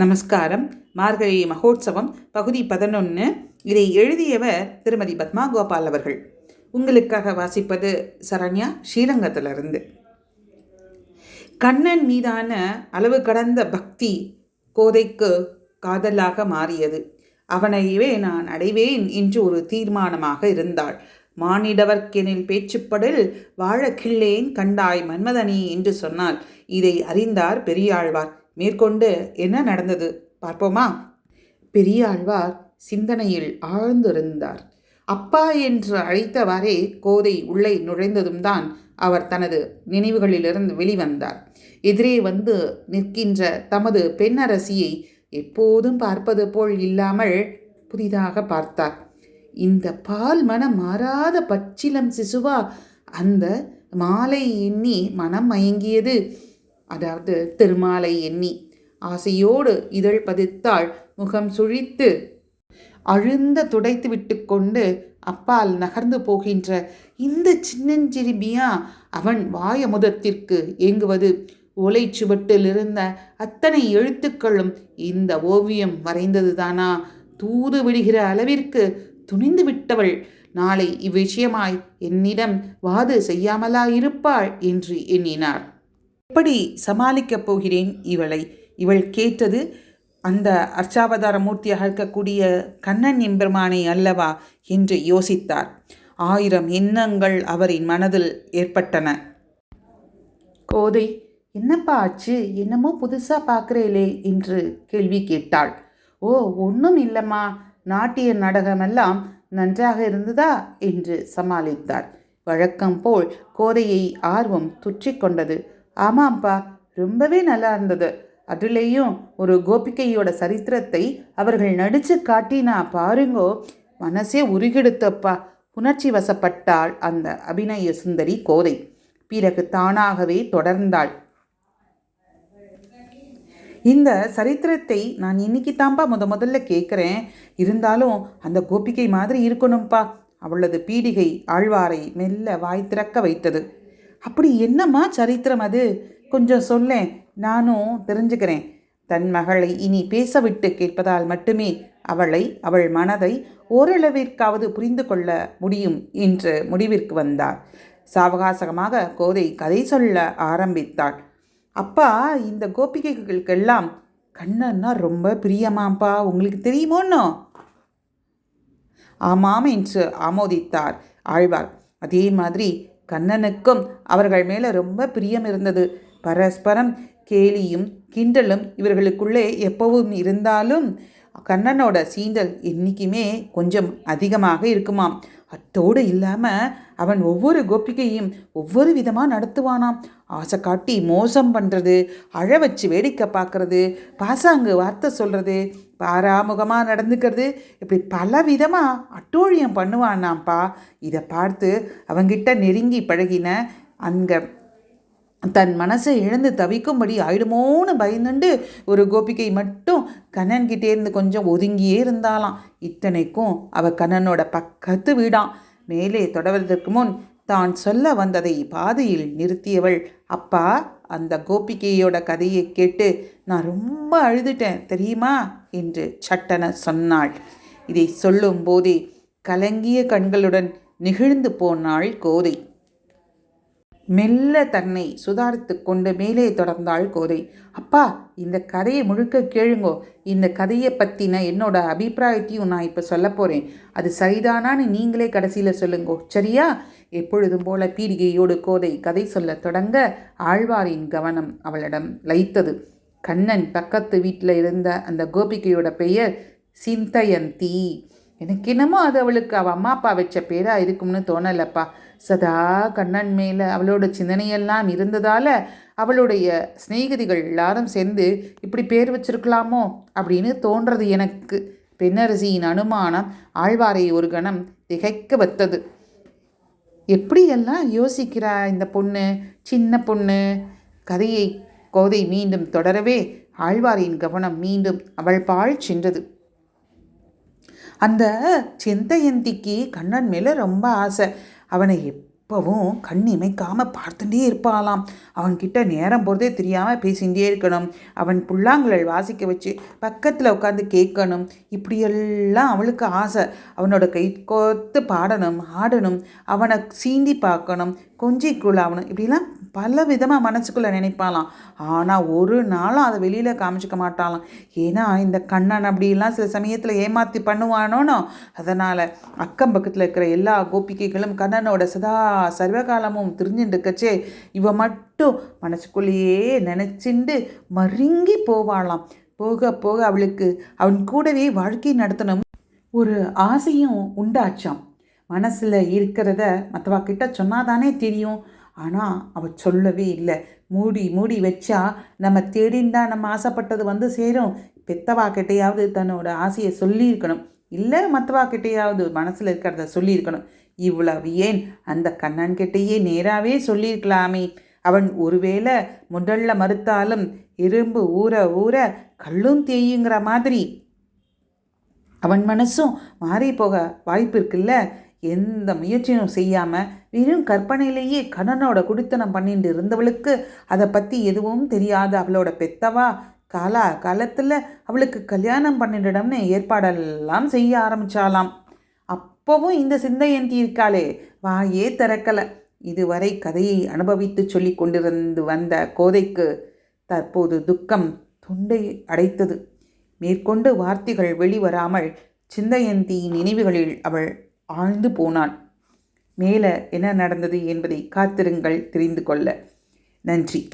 நமஸ்காரம். மார்கழி மகோத்சவம் பகுதி பதினொன்று இதை எழுதியவர் திருமதி பத்மா கோபால் அவர்கள். உங்களுக்காக வாசிப்பது சரண்யா ஸ்ரீரங்கத்திலிருந்து. கண்ணன் மீதான அளவு கடந்த பக்தி கோதைக்கு காதலாக மாறியது. அவனையவே நான் அடைவேன் என்று ஒரு தீர்மானமாக இருந்தாள். மானிடவர்க்கெனில் பேச்சுப்படில் வாழ கிள்ளேன் கண்டாய் மன்மதனி என்று சொன்னால் இதை அறிந்தார் பெரியாழ்வார். மேற்கொண்டு என்ன நடந்தது? பார்ப்போமா? பெரியாழ்வார் சிந்தனையில் ஆழ்ந்திருந்தார். அப்பா என்று அழைத்தவாறே கோதை உள்ளே நுழைந்ததும் தான் அவர் தனது நினைவுகளிலிருந்து வெளிவந்தார். எதிரே வந்து நிற்கின்ற தமது பெண்ணரசியை எப்போதும் பார்ப்பது போல் இல்லாமல் புதிதாக பார்த்தார். இந்த பால் மனம் மாறாத பச்சிலம் சிசுவா. அந்த மாலை எண்ணி மனம் மயங்கியது. அதாவது திருமாலை எண்ணி. ஆசையோடு இதழ் பதித்தாள். முகம் சுழித்து அழுந்த துடைத்து விட்டு கொண்டு அப்பால் நகர்ந்து போகின்ற இந்த சின்னஞ்சிறுமியா அவன் வாயமுதத்திற்கு ஏங்குவது. ஓலை சுவட்டில் இருந்த அத்தனை எழுத்துக்களும் இந்த ஓவியம் வரைந்ததுதானா? தூது விடுகிற அளவிற்கு துணிந்து விட்டவள். நாளை இவ்விஷயமாய் என்னிடம் வாது செய்யாமலா இருப்பாள் என்று எண்ணினார். எப்படி சமாளிக்கப் போகிறேன் இவளை? இவள் கேட்டது அந்த அர்ச்சாவதார மூர்த்தியாக இருக்கக்கூடிய கண்ணன் எம்பெருமானை அல்லவா? என்று யோசித்தார். ஆயிரம் எண்ணங்கள் அவரின் மனதில் ஏற்பட்டன. கோதை என்னப்பா ஆச்சு? என்னமோ புதுசாக பார்க்குறேலே என்று கேள்வி கேட்டாள். ஓ ஒன்றும் இல்லைம்மா. நாட்டிய நாடகமெல்லாம் நன்றாக இருந்ததா என்று சமாளித்தார். வழக்கம் போல் கோதையை ஆர்வம் துற்றிக்கொண்டது ஆமாம்ப்பா ரொம்பவே நல்லா இருந்தது. அதுலேயும் ஒரு கோபிகையோட சரித்திரத்தை அவர்கள் நடித்து காட்டினா பாருங்கோ. மனசே உருகெடுத்தப்பா. உணர்ச்சி வசப்பட்டாள் அந்த அபிநய சுந்தரி கோதை. பிறகு தானாகவே தொடர்ந்தாள். இந்த சரித்திரத்தை நான் இன்னைக்கு தான்ப்பா முத முதல்ல கேட்குறேன் இருந்தாலும் அந்த கோபிகை மாதிரி இருக்கணும்ப்பா அவளது பீடிகை ஆழ்வாரை மெல்ல வாய் திறக்க வைத்தது. அப்படி என்னம்மா சரித்திரம் அது? கொஞ்சம் சொல்லேன். நானும் தெரிஞ்சுக்கிறேன். தன் மகளை இனி பேசவிட்டு கேட்பதால் மட்டுமே அவளை அவள் மனதை ஓரளவிற்காவது புரிந்து கொள்ள முடியும் என்று முடிவிற்கு வந்தார். சாவகாசகமாக கோதை கதை சொல்ல ஆரம்பித்தாள். அப்பா இந்த கோபிகைகளுக்கெல்லாம் கண்ணன்னா ரொம்ப பிரியமாப்பா உங்களுக்கு தெரியுமோன்னோ? ஆமாம் என்று ஆமோதித்தார் ஆழ்வார். அதே மாதிரி கண்ணனுக்கும் அவர்கள் மேலே ரொம்ப பிரியம் இருந்தது. பரஸ்பரம் கேலியும் கிண்டலும் இவர்களுக்குள்ளே எப்பவும் இருந்தாலும் கண்ணனோட சீண்டல் என்றைக்குமே கொஞ்சம் அதிகமாக இருக்குமாம். அத்தோடு இல்லாமல் அவன் ஒவ்வொரு கோபிகையும் ஒவ்வொரு விதமாக நடத்துவானாம். ஆசை காட்டி மோசம் பண்ணுறது அழ வச்சு வேடிக்கை பார்க்குறது பாசாங்கு வார்த்தை சொல்கிறது பாராமுகமாக நடந்துக்கிறது இப்படி பல விதமாக அட்டோழியம் பண்ணுவானாம்ப்பா. இதை பார்த்து அவங்கிட்ட நெருங்கி பழகின அங்கே தன் மனசை இழந்து தவிக்கும்படி ஆயிடுமோன்னு பயந்துண்டு ஒரு கோபிகை மட்டும் கண்ணன்கிட்டேருந்து கொஞ்சம் ஒதுங்கியே இருந்தாலாம் இத்தனைக்கும் அவ கண்ணனோட பக்கத்து வீடான் மேலே தொடர்வதற்கு முன் தான் சொல்ல வந்ததை பாதையில் நிறுத்தியவள். அப்பா அந்த கோபிகையோட கதையை கேட்டு நான் ரொம்ப அழுதுட்டேன் தெரியுமா? என்று சட்டன சொன்னாள். இதை சொல்லும் போதே கலங்கிய கண்களுடன் நிகழ்ந்து போனாள் கோதை. மெல்ல தன்னை சுதாரித்து கொண்டு மேலே தொடர்ந்தாள் கோதை. அப்பா இந்த கதையை முழுக்க கேளுங்கோ. இந்த கதையை பற்றின என்னோட அபிப்பிராயத்தையும் நான் இப்போ சொல்ல போகிறேன் அது சரிதானான்னு நீங்களே கடைசியில் சொல்லுங்கோ. சரியா? எப்பொழுதும் போல பீடிகையோடு கோதை கதை சொல்ல தொடங்க ஆழ்வாரின் கவனம் அவளிடம் லைத்தது கண்ணன் பக்கத்து வீட்டில் இருந்த அந்த கோபிகையோட பெயர் சிந்தயந்தி. எனக்கு என்னமோ அது அவளுக்கு அவள் அம்மா அப்பா வச்ச பேராக இருக்கும்னு தோணலப்பா. சதா கண்ணன் மேலே அவளோட சிந்தனையெல்லாம் இருந்ததால் அவளுடைய சிநேகிதிகள் எல்லாரும் சேர்ந்து இப்படி பேர் வச்சிருக்கலாமோ அப்படின்னு தோன்றது எனக்கு. பெண்ணரசியின் அனுமானம் ஆழ்வாரை ஒரு கணம் திகைக்க வைத்தது. எப்படியெல்லாம் யோசிக்கிறா இந்த பொண்ணு சின்ன பொண்ணு? கதையை கோதை மீண்டும் தொடரவே ஆழ்வாரின் கவனம் மீண்டும் அவள் பால் சென்றது. அந்த சிந்தையந்திக்கு கண்ணன் மேலே ரொம்ப ஆசை. அவனை எப்பவும் கண் இமைக்காமல் பார்த்துட்டே இருப்பாளாம். அவன்கிட்ட நேரம் போகிறதே தெரியாமல் பேசிகிட்டே இருக்கணும். அவன் புல்லாங்குழல் வாசிக்க வச்சு பக்கத்தில் உட்காந்து கேட்கணும். இப்படியெல்லாம் அவளுக்கு ஆசை. அவனோட கை கோத்து பாடணும் ஆடணும். அவனை சீண்டி பார்க்கணும். கொஞ்சி குழாவணும் இப்படிலாம் பல விதமாக மனசுக்குள்ளே நினைப்பாளாம். ஆனால் ஒரு நாளும் அதை வெளியில் காமிச்சிக்க மாட்டாளாம். ஏன்னா இந்த கண்ணன் அப்படிலாம் சில சமயத்தில் ஏமாற்றி பண்ணுவானோனோ அதனால் அக்கம் பக்கத்தில் இருக்கிற எல்லா கோபிகைகளும் கண்ணனோட சதா சர்வகாலமும் தெரிஞ்சுட்டு இருக்கச்சே இவ மட்டும் மனசுக்குள்ளேயே நினச்சிண்டு மருங்கி போவாளாம். போக போக அவளுக்கு அவன் கூடவே வாழ்க்கை நடத்தணும் ஒரு ஆசையும் உண்டாச்சாம். மனசில் இருக்கிறத மற்றவா கிட்ட சொன்னாதானே தெரியும். ஆனால் அவள் சொல்லவே இல்லை. மூடி மூடி வச்சா நம்ம தேடிந்தா நம்ம ஆசைப்பட்டது வந்து சேரும். பெத்தவா கிட்டையாவது தன்னோட ஆசையை சொல்லியிருக்கணும். இல்லை மற்றவா கிட்டையாவது மனசில் இருக்கிறத சொல்லியிருக்கணும். இவ்வளவு ஏன்? அந்த கண்ணன் கிட்டேயே நேராகவே சொல்லியிருக்கலாமே. அவன் ஒருவேளை முதல்ல மறுத்தாலும் இரும்பு ஊற ஊற கல்லும் தேயுங்கிற மாதிரி. அவன் மனசும் மாறி போக வாய்ப்பு இருக்குல்ல? எந்த முயற்சியும் செய்யாமல் வெறும் கற்பனையிலேயே கணனோட குடித்தனம் பண்ணிட்டு இருந்தவளுக்கு அதை பற்றி எதுவும் தெரியாது. அவளோட பெத்தவா காலா காலத்தில் அவளுக்கு கல்யாணம் பண்ணிடணும்னு ஏற்பாடெல்லாம் செய்ய ஆரம்பித்தாலாம் அப்போவும் இந்த சிந்தையந்தி இருக்காளே வாயே திறக்கலை. இதுவரை கதையை அனுபவித்து சொல்லி கொண்டிருந்து வந்த கோதைக்கு தற்போது துக்கம் தொண்டை அடைத்தது. மேற்கொண்டு வார்த்தைகள் வெளிவராமல் சிந்தையந்தியின் நினைவுகளில் அவள் ஆழ்ந்து போனான். மேலே என்ன நடந்தது என்பதை காத்திருங்கள் தெரிந்து கொள்ள. நன்றி.